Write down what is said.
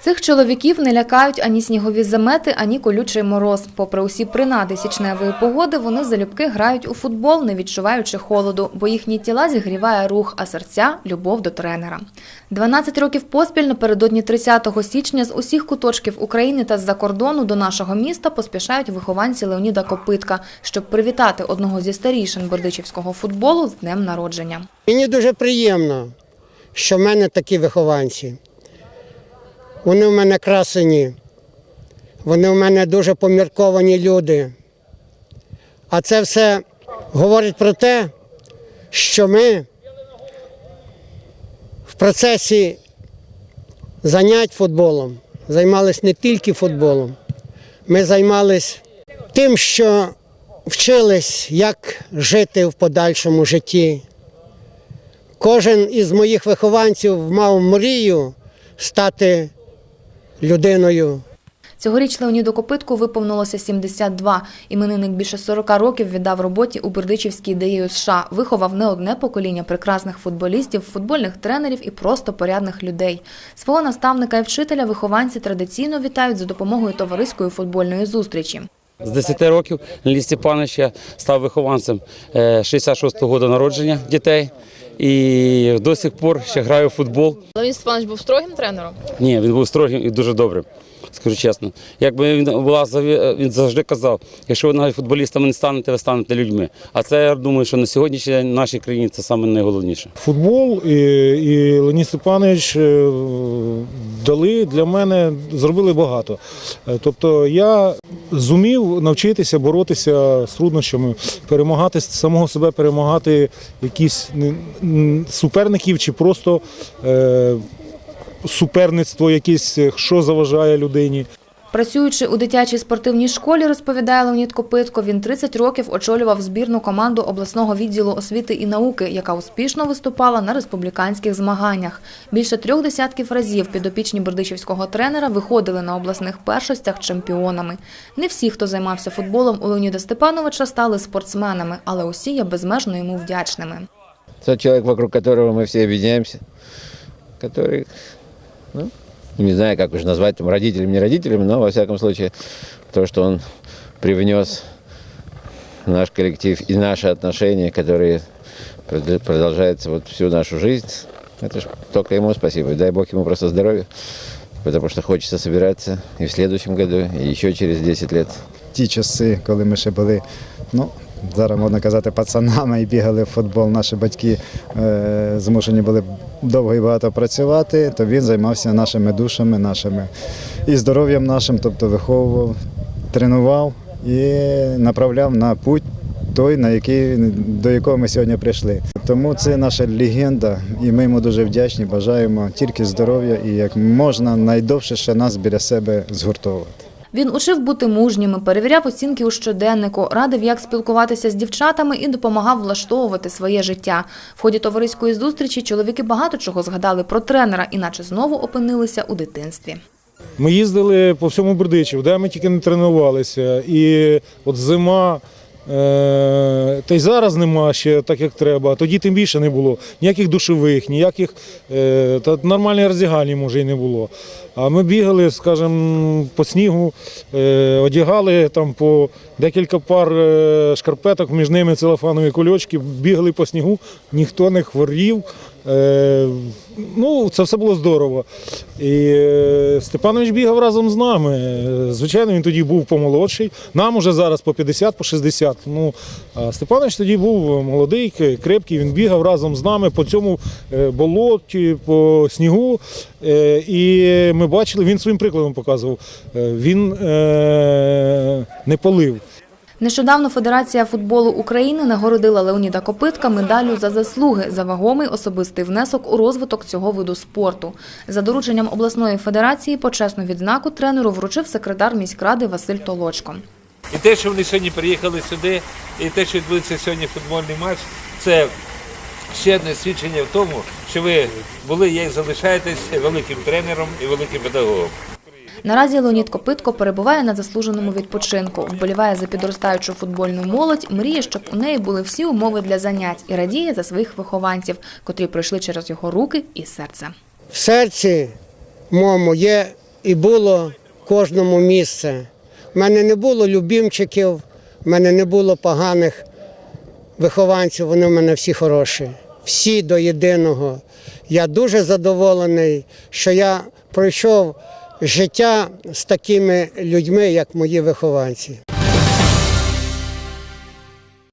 Цих чоловіків не лякають ані снігові замети, ані колючий мороз. Попри усі принади січневої погоди, вони залюбки грають у футбол, не відчуваючи холоду, бо їхні тіла зігріває рух, а серця – любов до тренера. 12 років поспіль напередодні 30 січня з усіх куточків України та з-за кордону до нашого міста поспішають вихованці Леоніда Копитка, щоб привітати одного зі старішин бердичівського футболу з днем народження. Мені дуже приємно, що в мене такі вихованці. Вони в мене красені, вони в мене дуже помірковані люди. А це все говорить про те, що ми в процесі занять футболом займалися не тільки футболом, ми займалися тим, що вчились, як жити в подальшому житті. Кожен із моїх вихованців мав мрію стати людиною. Цьогоріч Леоніду Копитку виповнилося 72. Іменинник більше 40 років віддав роботі у Бердичівській ідеї США. Виховав не одне покоління прекрасних футболістів, футбольних тренерів і просто порядних людей. Свого наставника і вчителя вихованці традиційно вітають за допомогою товариської футбольної зустрічі. З 10 років Лілій Степанович я став вихованцем е, 66-го року народження дітей. І до сих пор ще граю в футбол. Леонід Степанович був строгим тренером. Ні, він був строгим і дуже добрим, скажу чесно. Якби він була він завжди казав, якщо ви навіть футболістами не станете, ви станете людьми. А це я думаю, що на сьогоднішній день в нашій країні це саме найголовніше. Футбол і, і Леонід Степанович е, дали для мене, зробили багато. Е, Тобто я зумів навчитися боротися з труднощами, перемагати самого себе, перемагати якісь суперників чи просто е, суперництво, якесь, е, що заважає людині. Працюючи у дитячій спортивній школі, розповідає Леонід Копитко, він 30 років очолював збірну команду обласного відділу освіти і науки, яка успішно виступала на республіканських змаганнях. Більше трьох десятків разів підопічні бердичівського тренера виходили на обласних першостях чемпіонами. Не всі, хто займався футболом у Леоніда Степановича, стали спортсменами, але усі є безмежно йому вдячними. Тот человек, вокруг которого мы все объединяемся, который, ну, не знаю, как уж назвать, там, родителем, не родителем, но, во всяком случае, то, что он привнес наш коллектив и наши отношения, которые прод- продолжаются вот всю нашу жизнь, это ж только ему спасибо. Дай Бог ему просто здоровья, потому что хочется собираться и в следующем году, и еще через 10 лет. ті часи, коли ми ще були, ну, зараз можна казати, пацанами і бігали в футбол, наші батьки е, змушені були довго і багато працювати, то він займався нашими душами, нашими і здоров'ям нашим, тобто виховував, тренував і направляв на путь. Той, на який, до якого ми сьогодні прийшли. Тому це наша легенда, і ми йому дуже вдячні. Бажаємо тільки здоров'я і як можна найдовше ще нас біля себе згуртовувати. Він учив бути мужніми, перевіряв оцінки у щоденнику, радив, як спілкуватися з дівчатами і допомагав влаштовувати своє життя. В ході товариської зустрічі чоловіки багато чого згадали про тренера, іначе знову опинилися у дитинстві. Ми їздили по всьому Бердичеву, де ми тільки не тренувалися. І от зима, та й зараз нема ще так, як треба. Тоді тим більше не було. Ніяких душових, ніяких е, та нормальної роздягальні може і не було. А ми бігали, скажімо, по снігу, е, одягали там по декілька пар е, шкарпеток, між ними целофанові кульочки, бігали по снігу, ніхто не хворів. Е, ну, це все було здорово. І е, Степанович бігав разом з нами. Е, Звичайно, він тоді був помолодший. Нам уже зараз по 50, по 60. Ну, Степанович тоді був молодий, крепкий, він бігав разом з нами по цьому е, болоті, по снігу. Е, І ми бачили, він своїм прикладом показував. Е, Він е, не полив. Нещодавно Федерація футболу України нагородила Леоніда Копитка медаллю за заслуги за вагомий особистий внесок у розвиток цього виду спорту. За дорученням обласної федерації почесну відзнаку тренеру вручив секретар міськради Василь Толочко. І те, що вони сьогодні приїхали сюди, і те, що відбудеться сьогодні футбольний матч, це ще одне свідчення в тому, що ви були, є і залишаєтесь великим тренером і великим педагогом. Наразі Леонід Копитко перебуває на заслуженому відпочинку, вболіває за підростаючу футбольну молодь, мріє, щоб у неї були всі умови для занять і радіє за своїх вихованців, котрі пройшли через його руки і серце. В серці моєму є і було кожному місце. У мене не було любімчиків, в мене не було поганих вихованців, вони в мене всі хороші. Всі до єдиного. Я дуже задоволений, що я пройшов життя з такими людьми, як мої вихованці.